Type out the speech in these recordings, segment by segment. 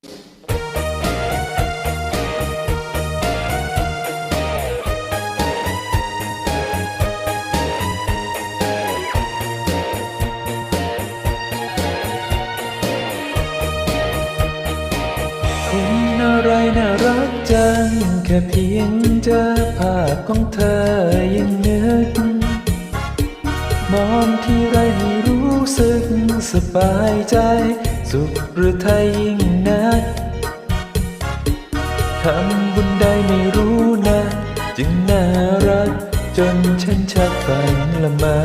คุณอะไรน่ารักจัง แค่เพียงเจอภาพของเธอยังนึก มองที่ไรให้รู้สึกสบายใจ สุขหรือไทยยิ่งนักทำบุญใดไม่รู้นะ จึงน่ารัก จนฉันชักฝันละมา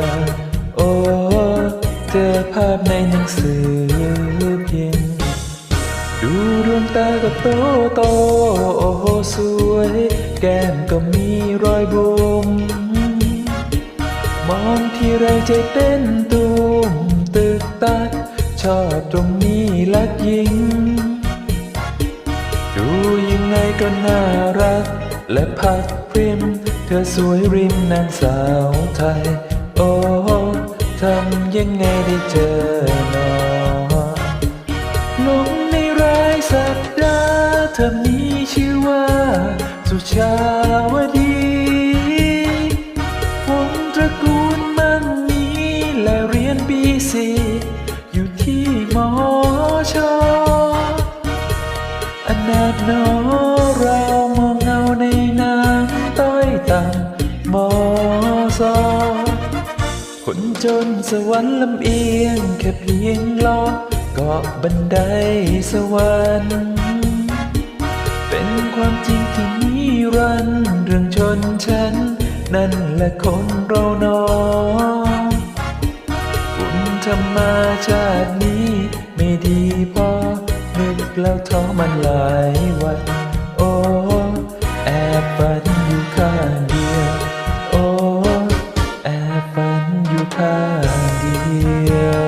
โอ้เจอภาพในหนังสือเพียงดูดวงตาก็โตโต โอ้โหสวย แก้มก็มีรอยบุมมองที่ไรใจเต้นตูมตึกตัก ชอบตรงนี้ลักยิง ดูยังไงก็น่ารัก และพักพริม เธอสวยริมนางสาวไทย โอ้ทำยังไงได้เจอหนอหลงในรายสัปดาห์เธอมีชื่อว่า สุชาวดีวงตระกูลมั่งมีและเรียนปีสี่ ชออนาถหนอเรามองเงาในน้ำต้อยต่ำมอซอคนจนสวรรค์ลำเอียง แค่เพียงล้อเกาะบันไดสวรรค์เป็นความจริงที่นิรันด์เรื่องชนชั้นนั่นแหละคนเรานอบุญธรรมาชาตินี้ มันหลายวันโอ้แอบฝันอยู่ข้างเดียวโอ้แอบฝันอยู่ข้างเดียว